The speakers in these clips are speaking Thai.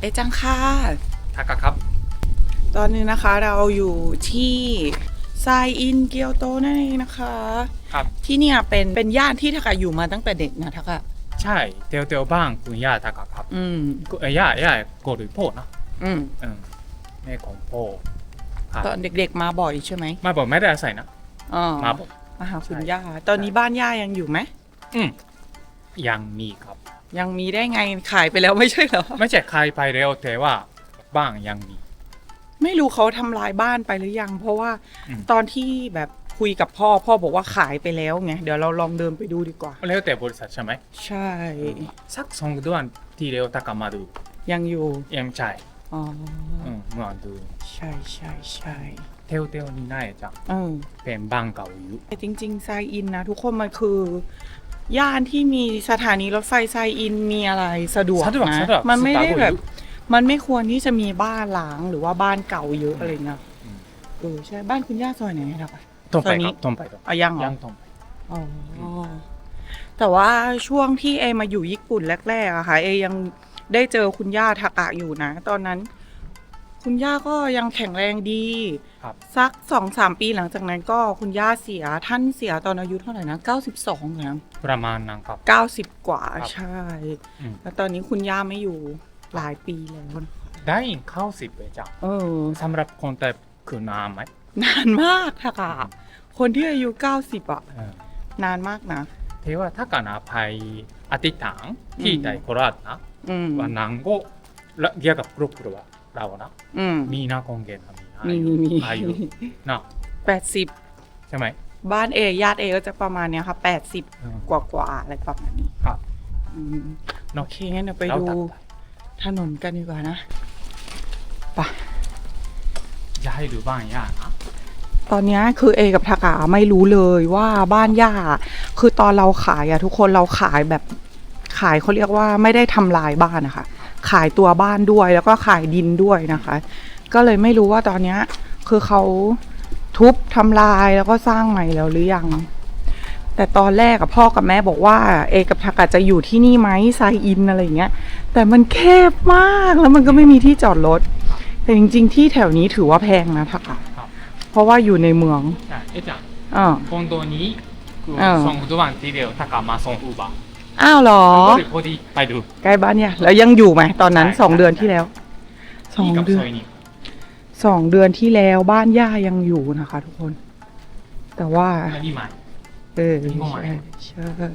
เอะจังค่ะทากะครับ ตอนนี้นะคะเราอยู่ที่ไซอินเกียวโตนั่นเองนะคะ ครับ ที่เนี่ยเป็นเป็นย่านที่ทากาอยู่มาตั้งแต่เด็กนะทากาใช่เตียวเตียวบ้างคุณย่าทากะครับอืมกูเอ้ยย่าย่าโกหรือโพดนะอืมอืมแม่ของพ่อครับตอนเด็กๆมาบ่อยใช่ไหมมาบอกไม่ได้อาศัยนะอ๋อมาบอกมาหาคุณใช่ย่า ตอนนี้บ้านย่ายังอยู่ไหม อืมยังมีครับ ยังมีได้ไงขายไปแล้วไม่ใช่เหรอ ไม่ใช่ใครไปแล้วแต่ว่าบ้างยังมี ไม่รู้เขาทำลายบ้านไปหรือยัง เพราะว่าอืม ตอนที่แบบคุยกับพ่อพ่อบอกว่าขายไปแล้วไงเดี๋ยวเราลองเดินไปดูดีกว่า แล้วแต่บริษัทใช่ไหมใช่ สักสองเดือนที่แล้วทากามาดูยังอยู่ยังใช่อ๋อออืมเมื่อดูใช่ใช่ใช่เตียวเตียวนี่น่าจะเออ เป็นบ้านเก่าอยู่แต่จริงๆไซอินนะทุกคนมันคือ ย่านที่มีสถานีรถไฟไซอินมีอะไรสะดวกสะดวกนะสะดวกมันไม่ได้สะดวกแบบ มันไม่ควรที่จะมีบ้านล้างหรือว่าบ้านเก่าเยอะอะไรเงี้ยอืมเออใช่บ้านคุณย่าซอยไหนนะครับต้องไปตอนนี้ครับต้องไปต้องอะยังเหรอยังต้องไปอ๋ออแต่ว่าช่วงที่เอมาอยู่ญี่ปุ่นแรกๆอะค่ะ เอยังได้เจอคุณย่าทากะอยู่นะ ตอนนั้น คุณย่าก็ยังแข็งแรงดี ครับ สักสองสามปีหลังจากนั้นก็คุณย่าเสียท่านเสียตอนอายุเท่าไหร่นะเก้าสิบสองนะประมาณนั้นครับเก้าสิบกว่าครับใช่ อืม แล้วตอนนี้คุณย่าไม่อยู่หลายปีแล้วได้เข้าสิบเลยจ้ะเออ สำหรับคนแต่คือนานไหมนานมากทากะคนที่อายุเก้าสิบอะเออนานมากนะ เทว่าถ้าการอภัยอธิษฐานที่ใดโคราชนะอืมวันนั้นก็และเกี่ยวกับครอบครัว เรานะอืมมีนะคงเกณฑ์มีมีมีมีอายุนะแปดสิบใช่ไหมบ้านเอญาติเอก็จะประมาณเนี้ยค่ะแปดสิบเออกว่ากว่าๆอะไรประมาณนี้ครับ อืมเนาะโอเคงั้นเดี๋ยวไปแล้วดูตัดถนนกันดีกว่านะจะให้ดูบ้างยากนะตอนเนี้ยคือเอกับทากาไม่รู้เลยว่าบ้านย่า คือตอนเราขายอะทุกคนเราขายแบบขายเขาเรียกว่าไม่ได้ทำลายบ้านนะคะ ขายตัวบ้านด้วยแล้วก็ขายดินด้วยนะคะ ก็เลยไม่รู้ว่าตอนเนี้ยคือเขาทุบทำลายแล้วก็สร้างใหม่แล้วหรือยัง แต่ตอนแรกกับพ่อกับแม่บอกว่า เอกับทากาจะอยู่ที่นี่ไหมไซอินอะไรอย่างเงี้ย แต่มันแคบมากแล้วมันก็ไม่มีที่จอดรถ แต่จริง ๆ ที่แถวนี้ถือว่าแพงนะทากา ครับ เพราะว่าอยู่ในเมือง ใช่เอ๊ะจัง อ่า 本当にคือ เออ สองตัวที่เดียวถ้ากับมาส่ง อูบาอ้าวเหรอก็เลยพอดีไปดูใกล้บ้านเนี่ย แล้วยังอยู่ไหมตอนนั้นใช่สองใช่เดือนที่แล้วสองที่กับเดือซนอยนี้สองเดือนที่แล้วบ้านย่ายังอยู่นะคะ ทุกคน แต่ว่าอันนี้ใหม่เออที่ห้องใหม่ใช่ใช่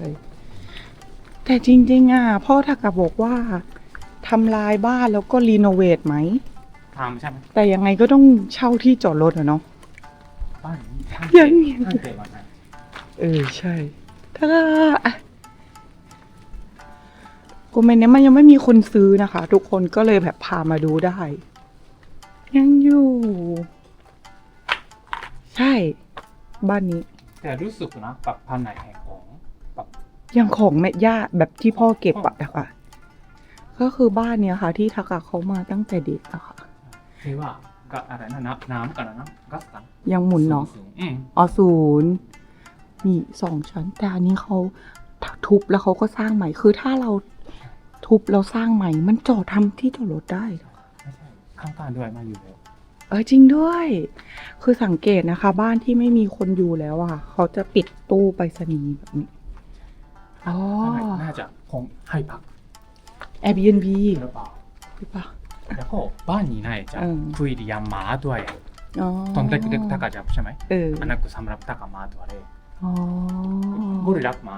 แต่จริง ๆ อะ พ่อทักกะบอกว่าทำลายบ้านแล้วก็รีโนเวทไหม ทำใช่ไหมแต่ยังไงก็ต้องเช่าที่จอดรถอะเนาะ บ้านนี้ท่านยัง ท่านเตะวันนั้นเออ ใช่ถ้า กูเมนเนี้ยมันยังไม่มีคนซื้อนะคะ ทุกคนก็เลยแบบพามาดูได้ ยังอยู่ ใช่ บ้านนี้ แต่รู้สึกนะแบบภายในแห่งของแบบยังของแม่ย่าแบบที่พ่อเก็บอะนะคะก็คือบ้านเนี้ยค่ะ ที่ทักกะเขามาตั้งแต่เด็กอะค่ะที่ว่าก็อะไรนะน้ำน้ำกันนะกัสกันยังหมุนเนาะสูงๆอืมอ๋อศูนย์มีสองชั้นแต่อันนี้เขาทุบแล้วเขาก็สร้างใหม่คือถ้าเรา ทุบแล้วสร้างใหม่ มันจอดทำที่จอดรถได้เหรอไม่ใช่ข้างๆด้วยมาอยู่แล้วเออจริงด้วย คือสังเกตนะคะ บ้านที่ไม่มีคนอยู่แล้วอะเขาจะปิดตู้ไปรษณีย์แบบนี้ อ๋อข้างในน่าจะคงให้พัก Airbnb หรือเปล่าหรือเปล่าแล้วก็บ้านนี้น่าจะเออคุยเรียงหมาด้วยอ๋อตอนเด็กๆตากาจับใช่ไหมเอออันนั้นก็สำหรับตากามาด้วยเลยอ๋อบุรีรักหมา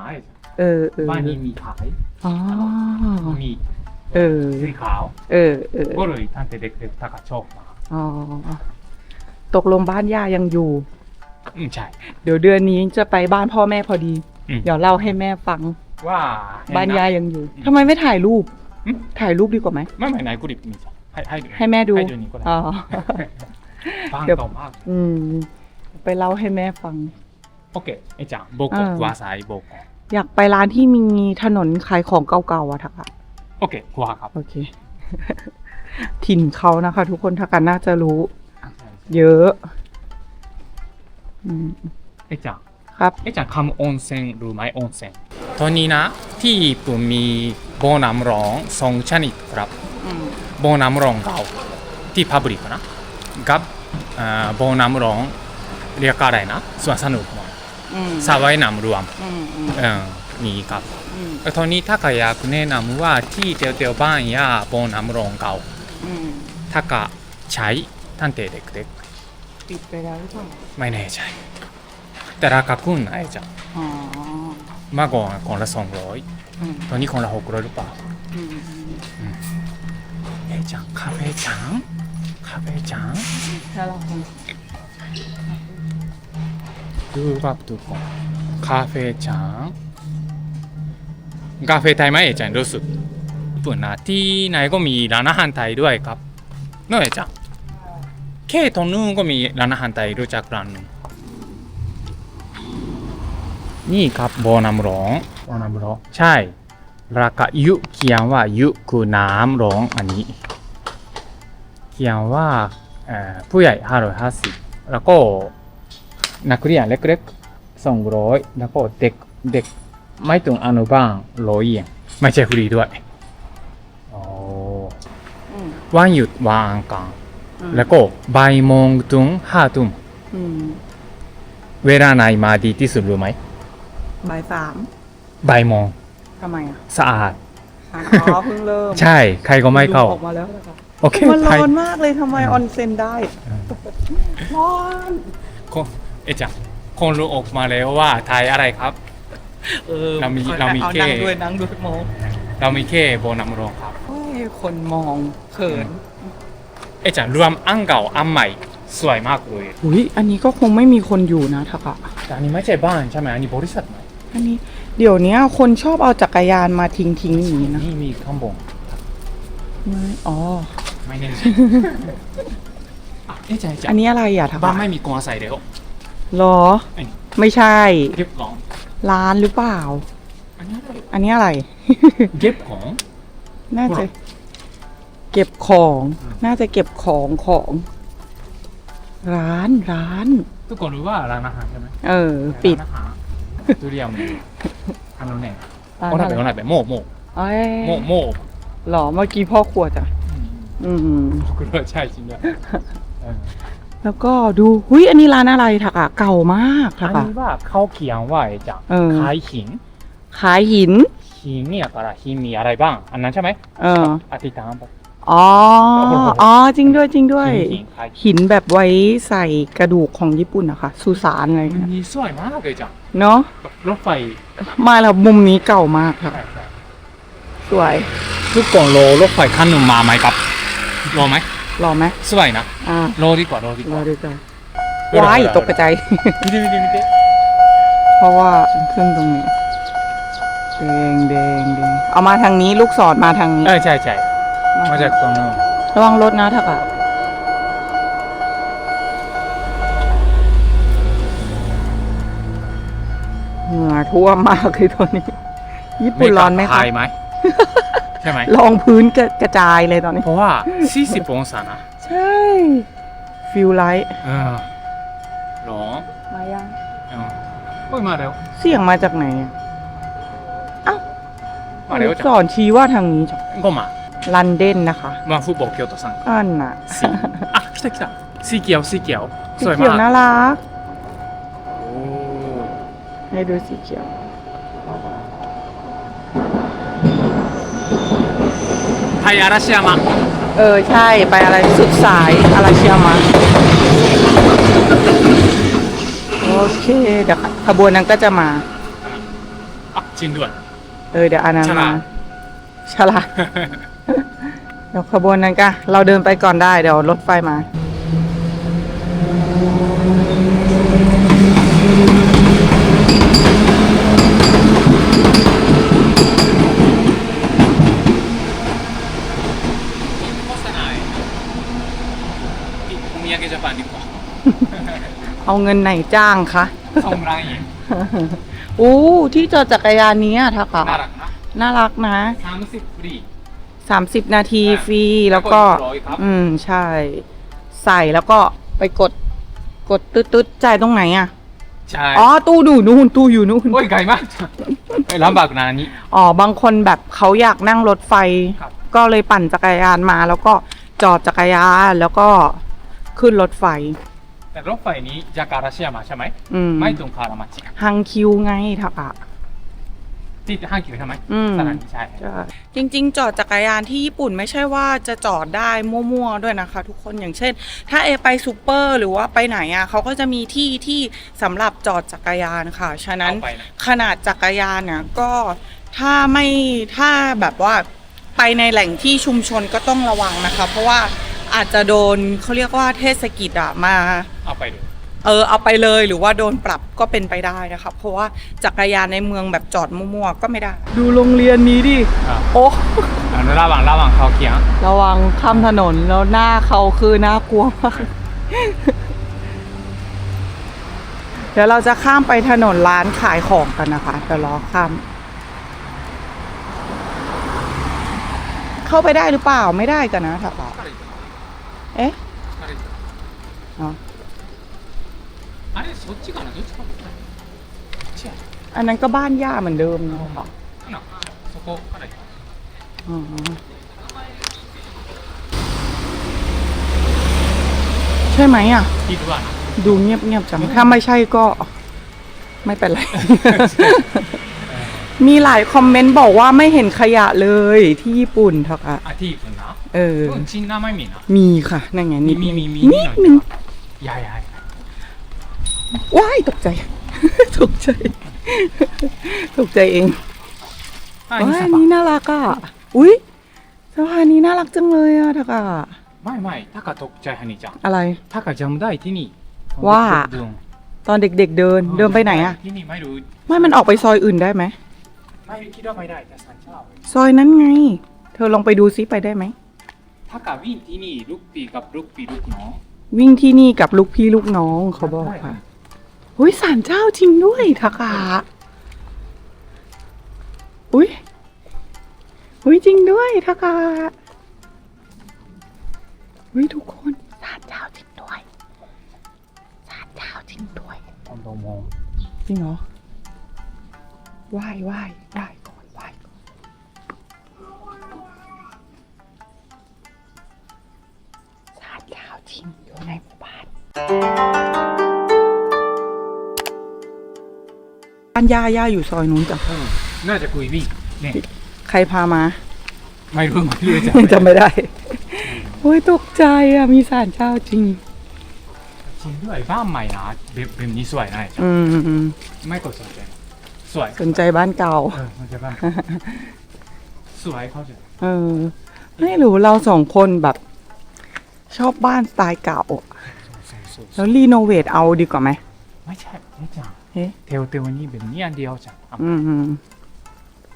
เออเออบ้านนี้มีขายอ๋อมีเออสีขาวเออเออก็เลยตั้งแต่เด็กๆตากาชอบหมาอ๋อตกลงบ้านย่ายังอยู่ อืมใช่ เดี๋ยวเดือนนี้จะไปบ้านพ่อแม่พอดีอืมเดี๋ยวเล่าให้แม่ฟัง ว่าบ้านย่ายังอยู่อืมทำไมไม่ถ่ายรูปอืมถ่ายรูปดีกว่าไหมไม่ไม่ไหนกุริบมีจ้ะให้ให้ให้แม่ดูให้ดูนี่ก็ได้อ๋อบ้านเดี๋ยวเก่ามากอืมไปเล่าให้แม่ฟัง โอเคไอ้จังโบโกอ่าวาซายโบโก อยากไปร้านที่มีถนนขายของเก่าๆอะทักอะโอเคกว่าครับโอเค ถิ่นเขานะคะ ทุกคนทักกันน่าจะรู้ เยอะอืมไอ้จังครับไอ้จังคำออนเซ็นรู้ไหมออนเซ็นตอนนี้นะที่ญี่ปุ่นมีโบน้ำร้องสองชนิดครับอืมโบน้ำร้องเก่าที่พับลิกนะกับอ่าโบน้ำร้องเรียกอะไรนะสวนสนุกมั้งอืม สระว่ายน้ำรวมอืมอืมเออมีครับอืมตอนนี้ถ้าใครอยากแนะนำว่าที่เตียวเตียวบ้านやโบน้ำร้องเก่าอืมถ้าก็ใช้ตั้งแต่เด็กปิดไปแล้วหรือเปล่าๆไม่แน่ใจ แต่ราคาขึ้นนะไอ้จังอ๋อเมื่อก่อนคนละสองร้อยอืมตอนนี้คนละหกร้อยหรือเปล่าอืมเอ๊ะจังคาเฟ่จังคาเฟ่จังแล้วเรา คงดูครับทุกคนคาเฟ่จังกาแฟไทยไหมเอ๊ะจังรู้สึกญี่ปุ่นนะที่ไหนก็มีร้านอาหารไทยด้วยครับเนอะเอ๊ะจังเคตรงนู้นก็มีร้านอาหารไทยรู้จักร้านหนึงนี่ครับโบอน้ำร้องโบอน้ำร้องใช่ราคายุเขียนว่ายุคือน้ำร้องอันนี้เขียนว่าเอ่อผู้ใหญ่ห้าร้อยห้าสิบแล้วก็ นักเรียนเล็กๆสองร้อยแล้วก็เด็กเด็กไม่ถึงอนุบาลร้อยเยนไม่ใช่ฟรีด้วยโอ้อืมวันหยุดวันอังคารอืมแล้วก็บ่ายโมงถึงห้าทุ่มอืมเวลาไหนมาดีที่สุดรู้ไหมบ่ายสามบ่ายโมงทำไมอะสะอาดอ๋อเพิ่งเริ่ม ใช่ ใครก็ไม่เข้าดูออกมาแล้วเหรอคะโอเคมันไทร้ยอนมากเลยทำไมออนเซ็นได้ร้อน ko เอะจังคนรู้ออกมาแล้วว่าไทยอะไรครับ เออเรามีขอเรามีอแค่นั่งด้วยนั่งด้วยมองเรามีแค่โบนัมโรงครับ โอ้ยคนมองเขินเอะจังรวมอันเก่าอันใหม่สวยมากเลยอุ้ยอันนี้ก็คงไม่มีคนอยู่นะทักอะแต่อันนี้ไม่ใช่บ้านใช่ไหมอันนี้บริษัทใหม่อันนี้เดี๋ยวนี้คนชอบเอาจักรยานมาทิ้งทิ้งๆอย่างนี้นะนี่มีข้างบนไม่อ๋อไม่แน่ใจอะเอะจังเะจังอันนี้อะไรอะทักบ้านอะไม่มีกองอาศัยแล้ว หรอ ไอ้ ไม่ใช่ เก็บของร้านหรือเปล่า อันนี้อะไรอันนี้อะไร เก็บของ น่าจะหรอเก็บของอืมน่าจะเก็บของของ ร้านร้าน ทุกคนรู้ว่าร้านอาหารใช่ไหมเออ ปิดร้านอาหารทุเรียนมีอันนั้นเนี่ยร้านโอ้อะน่าไรเป็นโอ้น่าเป็นโมโมเอ้ยโมโมหรอเมื่อกี้พ่อครัวจ้ะอืม僕らใช่จริงด้วยเออ แล้วก็ดูหุยอันนี้ร้านอะไรถักอะเก่ามากถัอักนอะ นี้ว่าเขาเขียนว่าไอ้จังเออ ขายหินขายหิน หินเนี่ยからหินมีอะไรบ้าง อันนั้นใช่ไหมเออ อธิษฐานปะอ๋อ อ๋อ จริงด้วยจริงด้วยหินหินขาย หินแบบไว้ใส่กระดูกของญี่ปุ่นอะค่ะสุสานอะไรมันเงี้ยมีสวยมากเลยจังเนาะแบบรถไฟมาแล้วมุมนี้เก่ามากค่ะใช่ใช่สวย ทุกคนรอรถไฟคันหนึ่งมาไหมครับรอไหม รอไหม สวยนะ อ่าร อดีกว่ารอดีก รอ ว่า ดูกันว้ายตกใจ 見て見て見て เพราะว่าขึ้นตรงนี้แดงแดงแดงเอามาทางนี้ลูกศรมาทางนี้ เออใช่ใช่มาจากตรงนู้น ระวังรถนะทักอะเหงื่อท่วมมากเลยตอนนี้ ญี่ปุ่นร้อนไหม ไม่ก คะ ลับไทยไหม ใช่ไหม รองพื้นกระกระจายเลยตอนนี้ เพราะว่า 40องศานะ ใช่ ฟิลไลท์ เออร้อน มายัง เออโอ้ยมาแล้ว เสียงมาจากไหนอะเอ้า มาแล้ว ส จ้ะ อนชี้ว่าทางนี้จ้ะ ก็มา ลันเดนนะคะ มาฟุตบอลเกียวโตซัง อันน่ะ สีอ่ะ来た来たสีเขียวสีเขียว สี สวย เขียว มาก น่ารัก โอ้ ให้ดูสีเขียว อาราชิยามะเออใช่ไปอะไรสุดสายอาราเชียมาโอเคเดี๋ยวขบวนนั้นก็จะมาอะจริงด้วยเออเดี๋ยวอันนั้นฉลามาด ฉลาด เดี๋ยวขบวนนั้นก็เราเดินไปก่อนได้เดี๋ยวรถไฟมา เอาเงินไหนจ้างคะสองร้อยเยนอู้ที่จอดจักรยานนี้อะทักอะน่ารักนะน่ารักนะสามสิบฟรี สามสิบนาทีอะฟรีแล้วก็ แล้วก็อีกร้อยครับ อืมใช่ ใส่แล้วก็ไปกด กดตึ๊ดตึ๊ดจ่ายตรงไหนอะใช่อ๋อตู้ดูนู่นตู้อยู่นู่น โอ้ยไกลมากเอ้ยลำบากนะอันนี้ อ๋อ บางคนแบบเขาอยากนั่งรถไฟ ครับ ก็เลยปั่นจักรยานมา แล้วก็จอดจักรยานแล้วก็ขึ้นรถไฟ แต่รถไฟนี้จากการาชิยามาใช่ไหมอืมไม่ตรงคารามาจิฮังคิวไงทักอะ ที่ห้างกิวใช่ไหมอืม สถานีใช่ จริงๆ จอดจักรยานที่ญี่ปุ่นไม่ใช่ว่าจะจอดได้มั่วๆ ด้วยนะคะ ทุกคนอย่างเช่น ถ้าเอไปซูเปอร์หรือว่าไปไหนอะเขาก็จะมีที่ที่สำหรับจอดจักรยานค่ะ ฉะนั้นเอาไปนะ ขนาดจักรยานเนี่ยก็ถ้าไม่ถ้าแบบว่าไปในแหล่งที่ชุมชนก็ต้องระวังนะคะ เพราะว่า อาจจะโดนเขาเรียกว่าเทศกิจอะมา เอาไปดูเออเอาไปเลยหรือว่าโดนปรับก็เป็นไปได้นะคะเพราะว่าจักรยานในเมืองแบบจอดมั่วๆก็ไม่ได้ ดูโรงเรียนนี้ดิอะโอ้あのระหว่างระหว่างเขาเขียง ระวังข้ามถนนแล้วหน้าเขาคือน่ากลัวมากเดี๋ยวเราจะข้ามไปถนนร้านขายของกันนะคะเดี๋ยวรอข้าม เข้าไปได้หรือเปล่าไม่ได้กันนะถ้าเปล่า 에? 아래 어. 아래 젖지가 않 아. 젖지가 않 아. 치 야. อันนั้นก็บ้านย่าเหมือนเดิมเนอะ.ใช่ไหมอะ 이 누가 하 나. ดูเงียบๆจัง ถ้าไม่ใช่ก็ ไม่เป็นไร มีหลายคอมเมนต์บอกว่าไม่เห็นขยะเลยที่ญี่ปุ่นทักอะที่ญี่ปุ่นเนาะเออญี่ปุ่นจีนน่าไม่มีนะมีค่ะนั่นไงนิดมีมีมีนิดนึงยายยายว้ายตกใจ ตกใจ ตกใจเองว้ายนี่น่ารักอะอุ้ยสะานนี้น่ารักจังเลยอะทักอะไม่ไม่ทักอะตกใจฮันนี่จังอะไรทักอะจำได้ที่นี่ว่าตอนเด็กๆเดินเดินไปไหนอะที่นี่ไม่รู้ไม่มันออกไปซอยอื่นได้ไหม ไม่คิดว่าไม่ได้แต่สันเจ้าซอยนั้นไง เธอลองไปดูซิไปได้ไหม ถ้ากับวิ่งที่นี่ลูกปีกับลูกปีลูกน้องวิ่งที่นี่กับลูกพี่ลูกน้องเขาบอกค่ะอุ้ยสารเจ้าจริงด้วยทักอะอุ้ยอุ้ยจริงด้วยทักอะอุ้ยทุกคนสารเจ้าจริงด้วยสารเจ้าจริงด้วยคอนโดมองจริงเหรอ ไหว้ไหว้ไหว้ก่อนไหว้ก่อนสารเจ้าจริงอยู่ในหมู่บ้านบ้านย่าย่าอยู่ซอยนู้นจ้ะน่าจะคุยวิ่งเนี่ยใครพามา ไม่รู้ไม่รู้จะจำไม่ได้โอ้ยตกใจอะมีสารเจ้าจริงจริงด้วยบ้านใหม่นะแบบแบบนี้สวยนะอืมอืมไม่กดสนใจ สวยสนใจบ้านเก่า เออมันจะบ้านสวยเขาจะเออ ไม่รู้เราสองคนแบบ ชอบบ้านสไตล์เก่า สวยสวยแล้วรีโนเวทเอาดีกว่าไหม ไม่ใช่ไม่จังเอ๊ะ เทวเทวนี่แบบนี้อันเดียวจังอืมอืม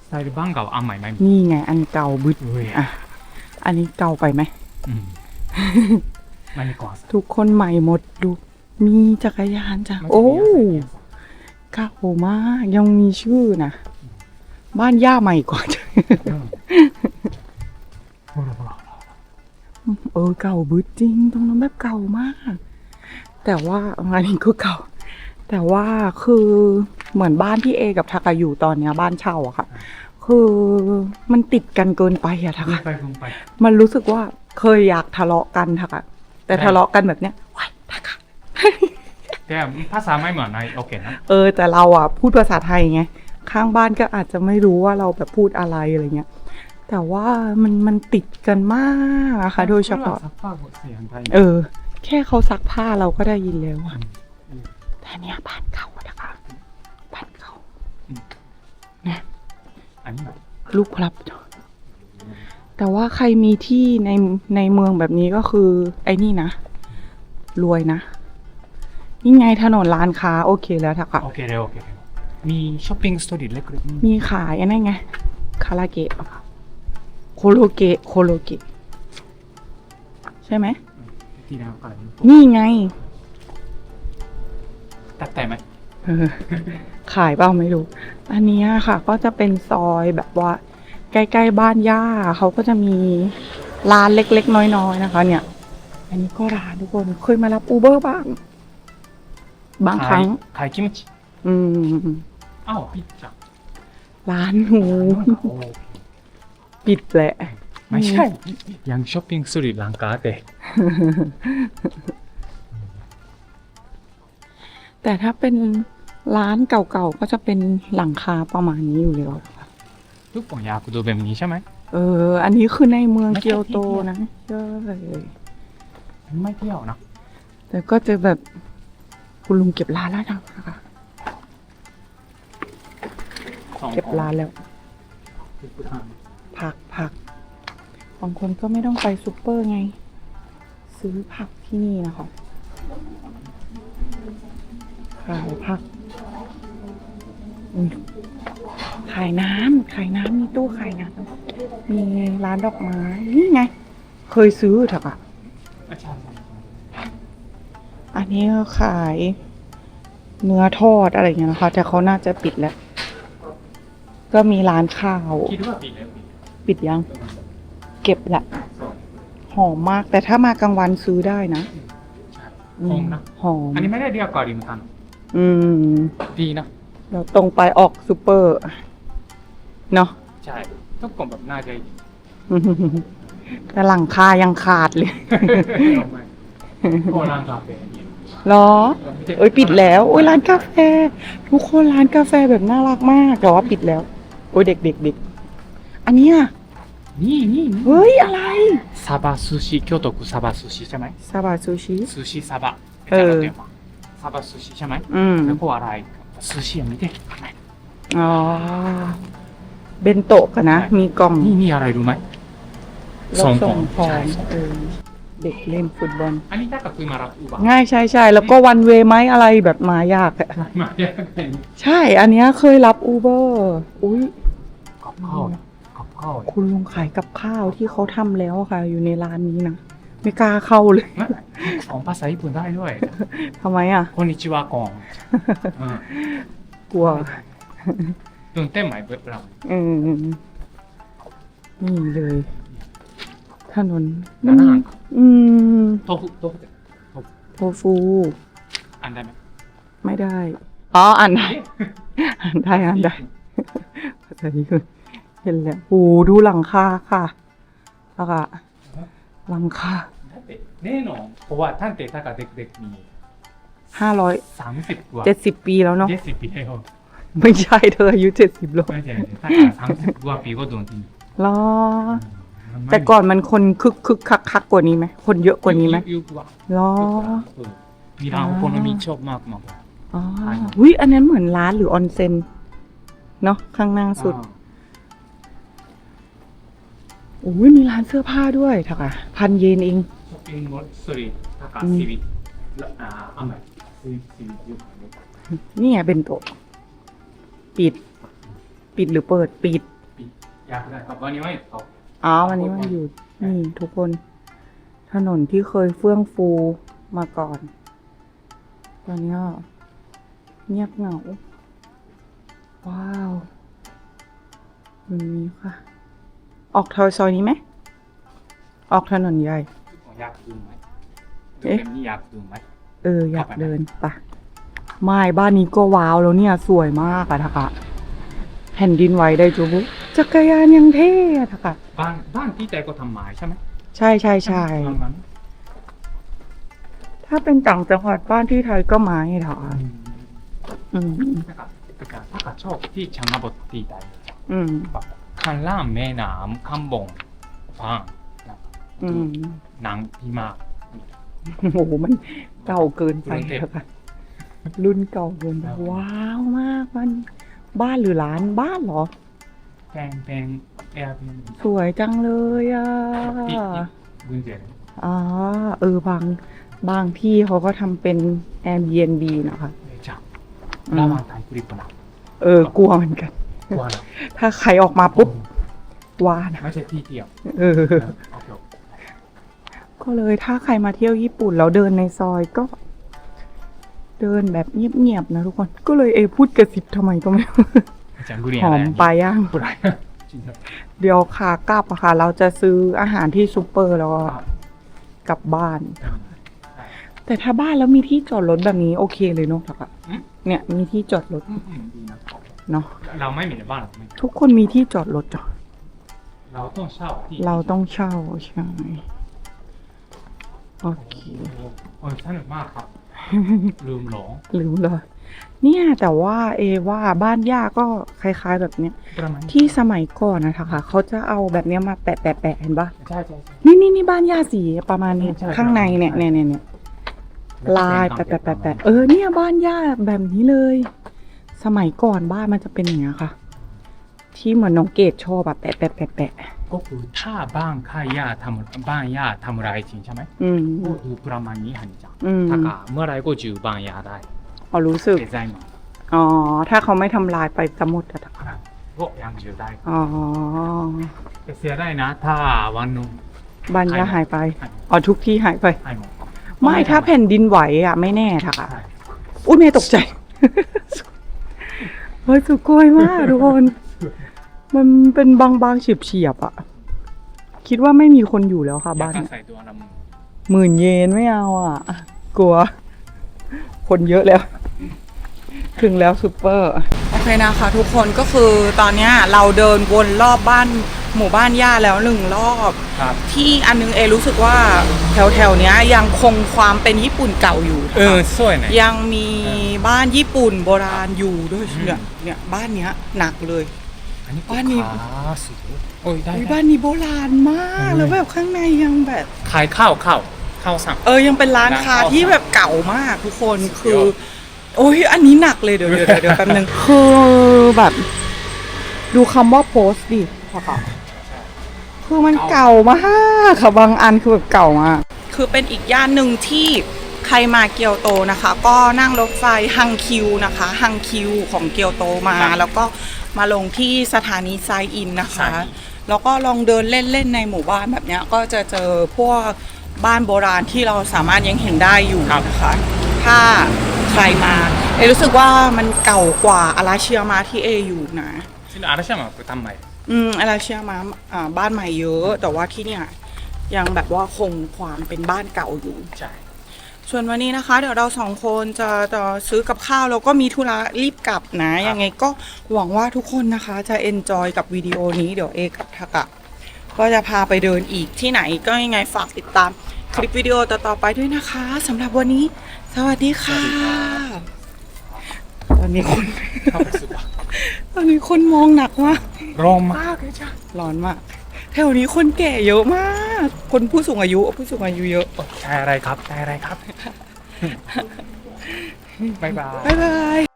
สไตล์บ้านเก่าอันใหม่ไม่มีนี่ไงอันเก่าบึดเว้ยอะอันนี้เก่าไปไหม อืมไม่มีความทุกคนใหม่หมดดู มีจักรยานจ้ะ โอ้เเก่ามายังมีชื่อนะบ้านย่าใหม่กว่าเออเก่าบึ้จริง ตรงนั้นแบบเก่ามาก แต่ว่าอันนี้ก็เก่า แต่ว่าคือเหมือนบ้านที่เอกับทักาอยู่ตอนเนี้ยบ้านเช่าอะค่ะ คือมันติดกันเกินไปอะทักามันรู้สึกว่าเคยอยากทะเลาะกันทักาแต่ทะเลาะกันแบบเนี้ยว้ายทักา แต่ภาษาไม่เหมือนในโอเคนะ เออแต่เราอะพูดภาษาไทยไงข้างบ้านก็อาจจะไม่รู้ว่าเราแบบพูดอะไรอะไรเงี้ยแต่ว่ามันมันติดกันมากอะค่ะ โดยเฉพาะซักผ้าเสียงไทยเออ แค่เขาซักผ้าเราก็ได้ยินแล้วอะแต่เนี้ยบ้านเขาอะนะคะบ้านเขาอันนี้แบบลูกพลับ แต่ว่าใครมีที่ในในเมืองแบบนี้ก็คือ ไอ้นี่นะ รวยนะ นี่ไงถนนร้านค้าโอเคแล้วค่ะ โอเคเร็วโอเคเร็วมีช้อปปิ้งสตอรี่เล็กๆนี่มีขายอันนั้นไง คาราเกะอะค่ะโคโลเกะโคโลเกะใช่ไหมที่แล้วกันนี่ไงตัดแต่ไหมเออขายเปล่าไม่รู้ อันเนี้ยค่ะ ก็จะเป็นซอยแบบว่า ใกล้ๆบ้านย่าเขาก็จะมีร้านเล็กๆ น้อยๆนะคะ เนี่ย อันนี้ก็ร้านทุกคนเคยมารับอูเบอร์บ้าง บางครั้ง ขายคิมจิอืม อ้าวปิดจ้ะร้านหนูโอ้ปิดแหละ ไม่ใช่ ยังช้อปปิ้งสริลังกาแต่แต่ถ้าเป็นร้านเก่าๆ ก็จะเป็นหลังคาประมาณนี้อยู่แล้วทุกคนอยากดูแบบนี้ใช่ไหม เออ อันนี้คือในเมืองไม่ใช่เกียวโตที่เที่ยวนะใช่ไม่เที่ยวนะ แต่ก็จะแบบ คุณลุงเก็บร้านแล้วนะคะสองเก็บร้านแล้ว ผักผักบางคนก็ไม่ต้องไปซูเปอร์ไง ซื้อผักที่นี่นะคะขายผักอุ๊ยขายน้ำขายน้ำมีตู้ขายน้ำมีร้านดอกไม้นี่ไง เคยซื้อเถอะอะอาจารย์ อันนี้ก็ขายเนื้อทอดอะไรอย่างเงี้ยนะคะ แต่เขาน่าจะปิดแล้ว ก็มีร้านข้าว คิดว่าปิดแล้วปิดปิดยัง เก็บละ หอมมาก แต่ถ้ามากลางวันซื้อได้นะใช่อืหอมนะหอม อันนี้ไม่ได้เรียกกอริมทันอืม ดีนะเราตรงไปออกซูเปอร์ เนาะ ใช่ทุกคนแบบน่าจะแต่หลังคายังขาดเลย โอ้ร้านกาแฟเนี่ยเหรอเอ้ยปิดแล้วโอ้ยร้านกาแฟ ทุกคนร้านกาแฟแบบน่ารักมากแต่ว่าปิดแล้ว โอ้ยเด็กเด็กเด็กอันนี้อะนี่นี่เฮ้ยอะไรซาบะซูชิเกียวโตกุซาบะซูชิใช่ไหมซาบะซูชิซูชิซาบะเออซาบะซูชิใช่ไหมอืมแล้วพวกอะไรซูชิอย่างนี้เด็กอ๋อเบนโตะกันนะ มีกล่องนี่นี่อะไรรู้ไหมสองกล่องใช่ เด็กเล่นฟุตบอล อันนี้ได้กับคือมารับอุบะง่ายใช่ใช่แล้วก็วันเวไหมอะไรแบบมายากอะมายากเองใช่อันนี้เคยรับอูเบอร์อุ้ยกับข้าวนะกอบข้าวคุณลุงขายกับข้าวที่เขาทำแล้วค่ะ อยู่ในร้านนี้นะไม่กล้าเข้าเลยของภาษาญี่ปุ่นได้ด้วยทำไมอะคนอิชิวากองกลัว ตื่นเต้นไหมเบว็บเราอืมนี่เลย ถนน ร้นอาหาร อืม โทฟุโทฟุ โทฟู อันได้ไหม ไม่ได้ อ๋อ อ่านได้ อ่านได้ อ่านได้ ภาษาญี่ปุ่นเห็นแล้วโอ้ดูหลังคาค่ะแล้วก็หลังคา だってแน่นอนเพราะว่าท่านเตะถ้ากับเด็กๆมี ห้าร้อย สามสิบกว่า เจ็ดสิบปีแล้วเนาะ เจ็ดสิบปีแล้ว ไม่ใช่เธออายุเจ็ดสิบแล้ว ไม่ใช่ถ้ากับสามสิบกว่าปีก็โดนที เหรอ มันไม่ แต่ก่อนมันคนคึกคึกคักคักกว่านี้ไหมคนเยอะกว่านี้ไหมเยอกว่าหรอมีร้านคนมีโชคมากมากอ๋อวิอันนั้นเหมือนร้านหรือออนเซ็นเนาะข้างหน้าสุดโอ้ยมีร้านเสื้อผ้าด้วยทักอะพันเยนเองเองหมดสรีทักอะชีวิตละอ่าอันไหนนี่ไงเป็นโต๊ะปิด ปิดหรือเปิดปิดอยากได้กลับวันนี้ไหมครับ อ๋อวันนี้มันอยู่นี่ทุกคน ถนนที่เคยเฟื่องฟูมาก่อน ตอนนี้ก็เงียบเหงา ว้าวมันมีค่ะ ออกทอยซอยนี้ไหม ออกถนนใหญ่ อยากดูไหมเอ๊ะเนี่อยากดูไหมเออ อยากเดินปะไม่บ้านนี้ก็ว้าวแล้วเนี่ย สวยมากอะทักอะแผ่นดินไหวได้จูบุ จักรยานยังเท่อะทักอะ บ้านบ้านที่ใจก็ทำไม้ใช่ไหม ใช่ใช่ใช่ ทำนั้น ถ้าเป็นต่างจังหวัดบ้านที่ไทยก็ไม้เถอะอืม なんかだからなんかชอบที่ชนบทที่ใด อืม แบบข้างล่างแม่น้ำข้างบนฟางなんか อืม หนังที่มาก โอ้โหมันเก่าเกินไป กรุงเทพ แล้วค่ะ รุ่นเก่าเกินไปว้าวมากมันบ้านหรือร้านบ้านเหรอ แปลงแปลงแอร์พีนสวยจังเลยอะ อีกอีกกุญแจอ๋อ เออบางบางที่เขาก็ทำเป็น Airbnb นะคะ เลยจับอืม ระหว่างทยงกรีปะนะเออกลัวเหมือนกัน กลัวเหถ้าใครออกมาปุ๊บวานะไม่ใช่ที่เดียวเออ โอเคก็เลยถ้าใครมาเที่ยวญี่ปุ่นแล้วเดินในซอยก็ เดินแบบเงียบๆนะทุกคน ก็เลยเอพูดกระสิบทำไมก็ไม่ หอมปลาย่าง เดี๋ยวขากลับค่ะ เราจะซื้ออาหารที่ซูเปอร์แล้วก็กลับบ้าน แต่ถ้าบ้านแล้วมีที่จอดรถแบบนี้โอเคเลยเนาะค่ะเนี่ยมีที่จอดรถเนาะเราไม่มีในบ้านทุกคนมีที่จอดรถจ้ะเราต้องเช่าเราต้องเช่าใช่โอเคโอ้สนุกมากครับ ลืมหลงลืมเลยเนี่ยแต่ว่าเอว่าบ้านย่าก็คล้าย ๆ แบบเนี้ย ประมาณที่สมัยก่อนนะคะเขาจะเอาแบบเนี้ยมาแปะแปะแปะเห็นปะใช่ใช่ใช่ นี่นี่นี่บ้านย่าสีประมาณนี้ใช่ข้างในเนี่ยเนี่ยเนี่ยเนี่ยลายแปะแปะแปะแปะเออเนี่ยบ้านย่าแบบนี้เลย สมัยก่อนบ้านมันจะเป็นอย่างเงี้ยค่ะ ที่เหมือนน้องเกดชอบแบบแปะแปะแปะแปะ ก็คือถ้าบ้านค่าย่าทำบ้านย่าทำไรจริงใช่ไหมอืมก็คือประมาณนี้หันจังอืมถ้าก็เมื่อไรก็จือบ้านย่าได้อ๋อรู้สึกดีไซน์มาอ๋อถ้าเขาไม่ทำลายไปจะหมดอะครับก็ยังจือได้อ๋อแต่เสียได้นะ ถ้าวันหนึงบ้านย่าหายไปให้อ๋อทุกที่หายไปให้หมดไม่ถ้าแผ่นดินไหวอะ ไม่แน่ค่ะใช่อุ้ยเมย์ตกใจเฮ้ยสุโกยมากทุกคน มันเป็นบางๆเฉียบๆอะคิดว่าไม่มีคนอยู่แล้วค่ะอยาบ้ากนจะเนี่ยใส่ตัวละมือหมื่นเยนไม่เอาอะ กลัว คนเยอะแล้ว ถึงแล้วซูเปอร์ โอเคนะคะ ทุกคนก็คือตอนเนี้ยเราเดินวนรอบบ้านหมู่บ้านย่าแล้วหนึ่งรอบครับ ที่อันนึงเอรู้สึกว่าแถวแถวๆเนี้ยยังคงความเป็นญี่ปุ่นเก่าอยู่นะคะเออสวยเนี่ยยังมีบ้านญี่ปุ่นโบราณอยู่ด้วยอืมเนี่ยเนี่ยบ้านเนี้ยหนักเลย อันนี้บ้านนี้ขาสุดโอ้ยได้อุ๊ยได้ บ้านนี้โบราณมากอืม แล้วแบบข้างในยังแบบ ขายข้าวข้าวข้าวสั่ง เออยังเป็นร้านค้าร้านข้าวที่แบบเก่ามากทุกคนสุดคืยออด โอ้ยอันนี้หนักเลยเดี๋ยวเดี๋ยวเดี๋ยวแป๊บนึง คือแบบ ดูคำว่าโพสต์ดิค่ะคือมันเก่ามากค่ะบางอันคือแบบเก่ามาก คือเป็นอีกย่านหนึ่งที่ใครมาเกียวโตนะคะ ก็นั่งรถไฟฮังคิวนะคะฮังคิวของเกียวโตมา ครับ แล้วก็ มาลงที่สถานีไซอินนะคะไซอินแล้วก็ลองเดินเล่นๆในหมู่บ้านแบบเนี้ยก็จะเจอพวกบ้านโบราณที่เราสามารถยังเห็นได้อยู่นะคะถ้าใครมาเอรู้สึกว่ามันเก่ากว่าอาราเชียมาที่เออยู่นะ ซึ่งอาราชามาไปทำไมอืมอาราเชียมาอ่าบ้านใหม่เยอะ แต่ว่าที่เนี่ยยังแบบว่าคงความเป็นบ้านเก่าอยู่ ใช่ ส่วนวันนี้นะคะ เดี๋ยวเราสองคนจะจะซื้อกับข้าวแล้วก็มีธุระรีบกลับนะ ยังไงก็หวังว่าทุกคนนะคะ จะเอนจอยกับวิดีโอนี้เดี๋ยวเอกับทากะก็จะพาไปเดินอีกที่ไหนก็ยังไงฝากติดตามคลิปวิดีโอต่อๆไปด้วยนะคะสำหรับวันนี้ สวัสดีค่ะตอนนี้คนเข้าไปสุดตอนนี้คนมองหนักมากร้อนมากเลยจ้ะร้อนมากแถวนี้คนแก่เยอะมาก คนผู้สูงอายุผู้สูงอายุเยอะใช่อะไรครับใช่อะไรครับ บ๊ายบาย บ๊ายบาย